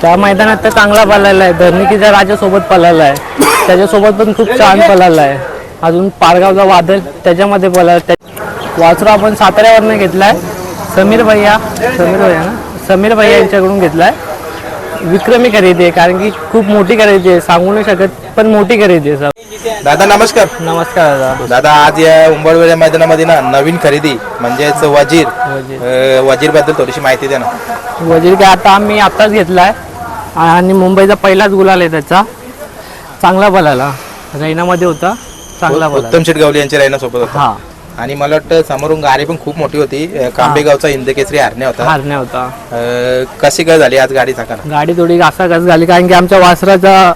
त्या मैदानात तर चांगला पळालेला आहे. धरणिकीच्या राजासोबत पळाला आहे. त्याच्यासोबत पण खूप छान पळाला आहे. अजून पारगावचा वादळ त्याच्यामध्ये पळाला. त्या वासरू आपण साताऱ्यावरनं घेतलाय. समीर भैया समीर भैया ना? समीर भैया यांच्याकडून घेतलाय. विक्रमी खरेदी आहे कारण की खूप मोठी खरेदी आहे. सांगू नाही शकत पण मोठी खरेदी आहे सर. दादा नमस्कार. नमस्कार दादा. दादा आज या उंबरवेळ्या मैदानामध्ये ना नवीन खरेदी म्हणजेच वजीर. वजीर. वजीरबद्दल थोडीशी माहिती द्या ना. वजीर काय आता आम्ही आत्ताच घेतलाय. आणि मुंबईचा पहिलाच गुलाल आहे त्याचा. चांगला पळाला रैनामध्ये होता. चांगला पळाला उत्तम शेटगावली यांच्या रायना सोबत होता. हा. आणि मला वाटतं समोरून गाडी पण खूप मोठी होती. कांबेगावचा हिंदकेसरी हरणे होता. हारण्या होता. अं, कशी काय झाली आज गाडी सांगा ना गाडी थोडी घासाघास झाली. कारण की आमच्या वासराचा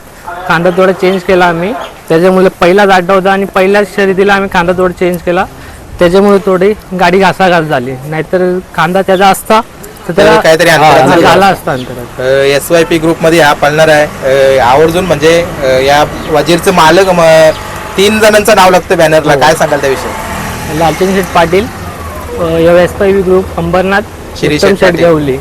कांदा थोडा चेंज केला आम्ही. त्याच्यामुळे पहिलाच अड्डा होता आणि पहिल्याच शर्यतीला आम्ही कांदा थोडा चेंज केला. त्याच्यामुळे थोडी गाडी घासाघास झाली. नाहीतर कांदा त्याचा असता. तर त्याला काहीतरी हा, झालं. असता अंतरात एस वाय पी ग्रुपमध्ये हा पळणार आहे. अं, आवर्जून म्हणजे अं, या वजीरचं मालक म- तीन जणांचं नाव लागतं बॅनरला काय सांगाल त्याविषयी? Lalchand Sheth Patil S P group Ambarnath Shirish Uttam Sheth Sheth Patil. Gawli.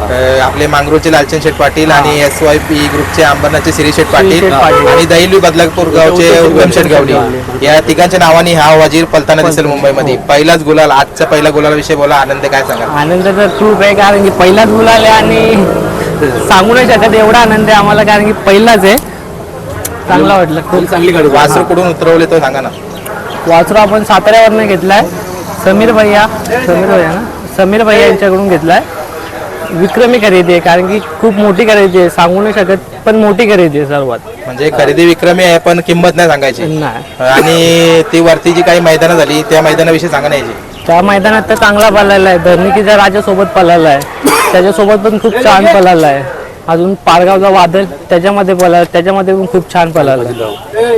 आपले मांगरूळचे लालचंद शेठ पाटील आणि एस वाय पी ग्रुपचे अंबरनाथचे श्री शेठ पाटील. आणि दैली बदलापूर गावचे उत्तम शेठ गावली या तिघांच्या नावाने हा वजीर पलताना दिसेल मुंबईमध्ये. पहिलाच गुलाल आजचा पहिला गुलालाविषयी बोला. आनंद काय सांगा आनंदाचा खूप आहे कारण की पहिलाच गुलाल आहे आणि सांगू नाही शकत एवढा आनंद आहे आम्हाला कारण की पहिलाच आहे. चांगला वाटलं. खूप चांगली गाडी. वासर कुठून उतरवले तो सांगा ना. वासरू आपण साताऱ्यावरनं घेतलाय. समीर भैया. समीर भैया ना? समीर भैया यांच्याकडून घेतलाय. विक्रमी खरेदी आहे कारण की खूप मोठी खरेदी आहे सांगू नाही शकत पण मोठी खरेदी आहे सर्वात. म्हणजे खरेदी विक्रमी आहे पण किंमत नाही सांगायची. नाही. आणि ती वरती जी काही मैदानं झाली त्या मैदानाविषयी सांगा नाही याची. त्या मैदानात तर चांगला पळाला आहे धरणिकीच्या राजासोबत पळाला आहे त्याच्यासोबत पण खूप छान पळाला आहे. अजून पारगावचा वादळ त्याच्यामध्ये पळाला त्याच्यामध्ये पण खूप छान पळाला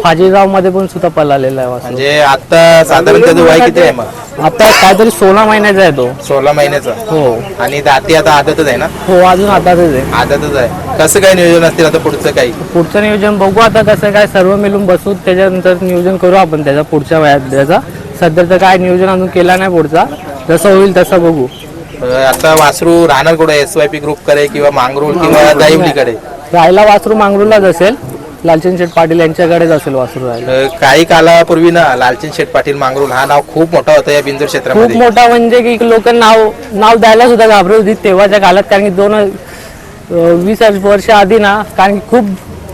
फाजीगावमध्ये पण सुद्धा पळालेला आहे वासरू. म्हणजे आता साधारण त्याचं वय किती आहे मग? आता काहीतरी सोळा महिन्याचा आहे तो. सोळा महिन्याचा? हो. आणि दाती आता आदतच आहे ना? हो अजून आताच आहे. आदतच आहे. कसं काय नियोजन असतील आता पुढचं काही? पुढचं नियोजन बघू आता कसं काय सर्व मिळून बसू त्याच्यानंतर नियोजन करू आपण त्याचा पुढच्या वयात. त्याचा सध्या तर काय नियोजन अजून केला नाही पुढचा. जसं होईल तसं बघू. आता वासरू राहणार कुठे? एस वाय पी ग्रुपकडे किंवा मांगरूळ किंवा कडे? राहायला वासरू मांगरूलाच असेल. लालचंद शेठ पाटील यांच्याकडेच असेल वासरू राहायला. अं, काही कालापूर्वी ना लालचंद शेठ पाटील मांगरूळ हा नाव खूप मोठा होता या बिंदूर खूप क्षेत्रामध्ये मोठा म्हणजे की लोक नाव नाव द्यायला सुद्धा घाबरत होती तेव्हाच्या काळात कारण की दोन अं, वीस वर्ष आधी ना कारण की खूप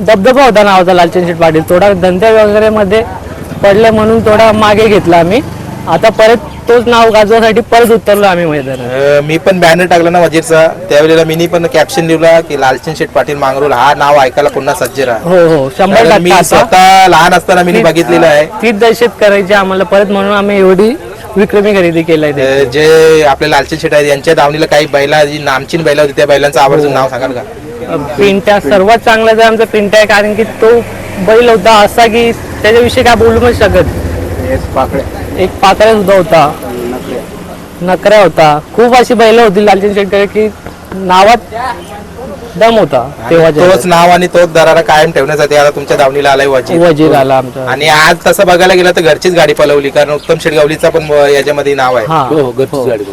दबदबा होता नावाचा लालचंद शेठ पाटील. थोडा धंद्या वगैरे मध्ये पडले म्हणून थोडा मागे घेतला आम्ही. आता परत तोच नाव गाजवासाठी परत उतरलो आम्ही मैदानात. अं, मी पण बॅनर टाकला ना वजीरचा. त्यावेळेला मी पण कॅप्शन लिहिला की लालचंद शेठ पाटील मांगरूळ हा नाव ऐकायला पुन्हा सज्ज राहा. हो हो. शंभर कारण मी टक्के आता स्वतः लहान असताना मी बघितलेलं आहे. तीच दहशत करायची आम्हाला. परत म्हणून आम्ही एवढी विक्रमी खरेदी केलाय ते अं, जे आपले लालचंद शेठ आहेत यांच्या दावणीला काही बैला जी नामचीन बैला होती त्या बैलांचं आवर्जून नाव सांगाल का? पिंट्या सर्वात चांगला जर आमचा पिंट्या आहे कारण की तो बैल होता असा की त्याच्याविषयी काय बोलू नाही. शकत एक पाकळ्या सुद्धा होता. नकऱ्या. होता. खूप अशी बैल होती लालचंद शेटकडे की नावात दम होता. तेव्हाच्या तोच नाव आणि तोच दरारा कायम ठेवण्यासाठी आता तुमच्या दावणीला आलाय वजीर. वजीर आला आमचा आणि आज तसं बघायला गेलं तर घरचीच गाडी पळवली कारण उत्तम शेटगावलीचा पण याच्यामध्ये नाव आहे. हा. हो.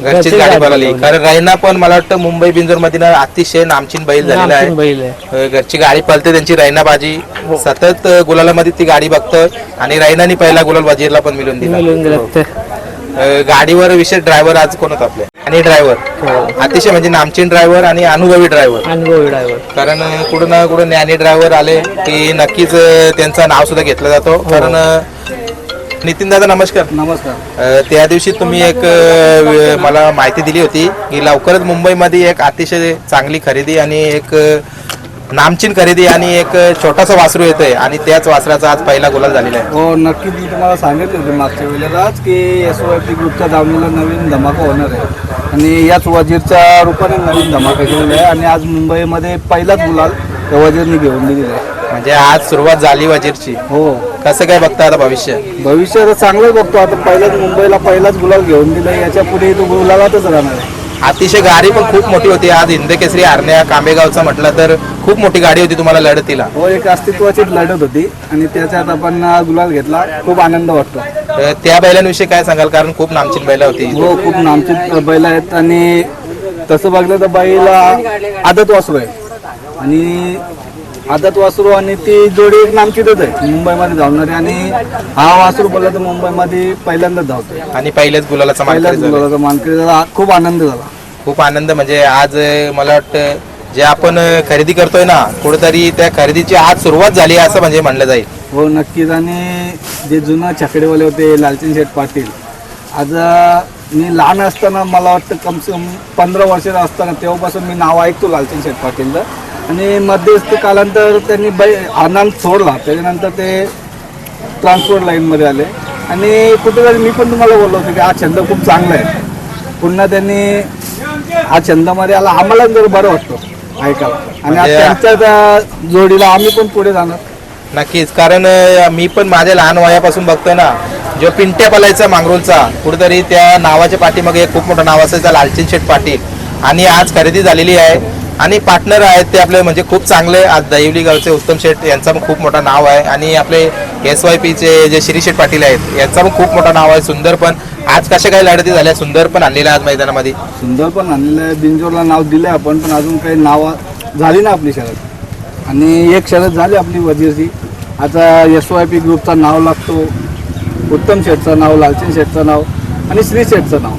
घरचीच गाडी पळवली कारण रैना पण मला वाटतं मुंबई बिंजोरमध्ये ना अतिशय नामचीन बैल झालेला आहे. नामचीन बैल आहे. अं, घरची गाडी पळते त्यांची रैना बाजी. सतत गुलालामध्ये ती गाडी बघतं. आणि रैनानी पहिला गुलाल वजीरला पण मिळून दिला. मिळून गेलं ते अं, गाडीवर विशेष ड्रायव्हर आज कोण होता आपले? आणि ड्रायव्हर अतिशय म्हणजे नामचीन ड्रायव्हर आणि अनुभवी ड्रायव्हर अनुभवी ड्रायव्हर कारण कुठं ना कुठं ज्ञानी ड्रायव्हर आले की नक्कीच त्यांचं नाव सुद्धा घेतलं जातो. कारण नितीन दादा नमस्कार. नमस्कार. अ, त्या दिवशी तुम्ही एक अ, मला माहिती दिली होती की लवकरच मुंबईमध्ये एक अतिशय चांगली खरेदी आणि एक अ, नामचीन खरेदी आणि एक छोटासा वासरू येतोय आणि त्याच वासराचा आज पहिला गुलाल झालेला आहे. हो नक्कीच मी तुम्हाला सांगितलं होतं मागच्या वेळेलाच की एस ओ टी ग्रुपच्या दावणीला नवीन धमाका होणार आहे. आणि याच वजीरच्या रूपाने नवीन धमाका केलेला आहे. आणि आज मुंबईमध्ये पहिलाच गुलाल त्या वजीरने घेऊन दिलेला आहे. म्हणजे आज सुरुवात झाली वजीरची. हो. कसं काय बघता आता भविष्य? भविष्य तर चांगलंच बघतो. आता पहिलाच मुंबईला पहिलाच गुलाल घेऊन दिला याच्यापुढे तो गुलालातच राहणार आहे. अतिशय गाडी पण खूप मोठी होती. आज हिंदकेसरी आरण्या कांबेगावचा म्हटलं तर खूप मोठी गाडी होती तुम्हाला लढतीला. हो एक अस्तित्वाचीच लढत होती आणि त्याच्यात आपण गुलाल घेतला. खूप आनंद वाटतो. त्या बैलांविषयी काय सांगाल? कारण खूप नामचीन बैला होती. हो खूप नामचित बैल आहेत. आणि तसं बघलं तर बैल आदत वासरू आहे. आणि आदत वासरू आणि ती जोडी एक नामचीतच आहे. मुंबईमध्ये धावणारी आणि हा वासरू बोलला तर मुंबईमध्ये पहिल्यांदाच धावतोय. आणि पहिल्याच गुलालाचा मानकरी पहिल्याच झाला. गुलाबाचा मानकरी झाला. खूप आनंद झाला. खूप आनंद. म्हणजे आज अं, मला वाटतं जे आपण अं, खरेदी करतोय ना कुठेतरी त्या खरेदीची आज सुरुवात झाली असं म्हणजे म्हणलं जाईल. हो नक्कीच. आणि जे जुनं छकडेवाले होते लालचंद शेठ पाटील आज अं, मी लहान असताना मला वाटतं कम से कम पंधरा वर्षाचा असताना तेव्हापासून मी नाव ऐकतो लालचंद शेठ पाटीलचं. आणि मध्यस्थ कालांतर त्यांनी बै आनंद सोडला. त्याच्यानंतर ते ट्रान्सपोर्ट लाईनमध्ये आले. आणि कुठेतरी मी पण तुम्हाला बोललो होतो की हा छंद खूप चांगला आहे. पुन्हा त्यांनी हा छंदामध्ये आला. आम्हाला जर बरं वाटतं ऐकायला. आणि आज म्हणजे- त्यांच्या त्या जोडीला आम्ही पण पुढे जाणार. नक्कीच. कारण अं, मी पण माझ्या लहान वयापासून बघतोय ना जो पिंट्या पलायचा मांगरूलचा कुठेतरी त्या नावाच्या पाठीमागे एक खूप मोठं नाव असायचं लालचंद शेठ पाटील. आणि आज खरेदी झालेली आहे. आणि पार्टनर आहेत ते आपले म्हणजे खूप चांगले आज दैवली गावचे उत्तम शेठ यांचा पण खूप मोठा नाव आहे. आणि आपले एस वाय पीचे जे श्री शेठ पाटील आहेत यांचा पण खूप मोठा नाव आहे. सुंदर पण आज कशा काही लढती झाल्या? सुंदर पण आणलेला आज मैदानामध्ये. सुंदर पण आणलेलं आहे. बिंजोरला नाव दिलं आपण पण अजून काही नाव झाली ना आपली शरद. आणि एक शरद झाली आपली वजीरची. आता एस वाय पी ग्रुपचं नाव लागतो. उत्तम शेठचं नाव लालचंद शेठचं नाव आणि श्री शेठचं नाव.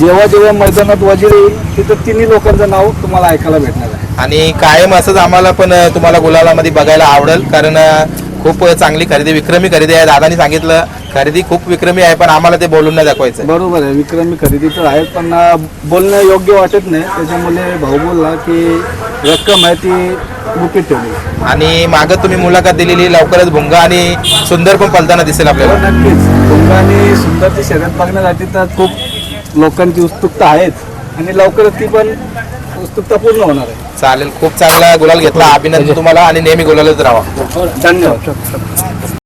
जेव्हा जेव्हा मैदानात वजीर येईल तिथं तिन्ही लोकांचं नाव तुम्हाला ऐकायला भेटणार आहे. आणि कायम असंच आम्हाला पण तुम्हाला गुलालामध्ये बघायला आवडेल कारण खूप चांगली खरेदी विक्रमी खरेदी आहे. दादानी सांगितलं खरेदी खूप विक्रमी आहे पण आम्हाला ते बोलून नाही दाखवायचं. बरोबर आहे विक्रमी खरेदी तर आहेत पण बोलणं योग्य वाटत नाही. त्याच्यामुळे भाऊ बोलला की रक्कम आहे ती गुपित ठेवली. आणि मागं तुम्ही मुलाखत दिलेली लवकरच भुंगा आणि सुंदर पण पलताना दिसेल हो, आपल्याला नक्कीच. भुंगा आणि सुंदरची शर्यत बघण्यासाठी तर खूप लोकांची उत्सुकता आहेच आणि लवकरच ती पण उत्सुकता पूर्ण होणार आहे. चालेल खूप चांगला गुलाल घेतला अभिनंदन तुम्हाला आणि नेहमी गुलालच राहा. धन्यवाद.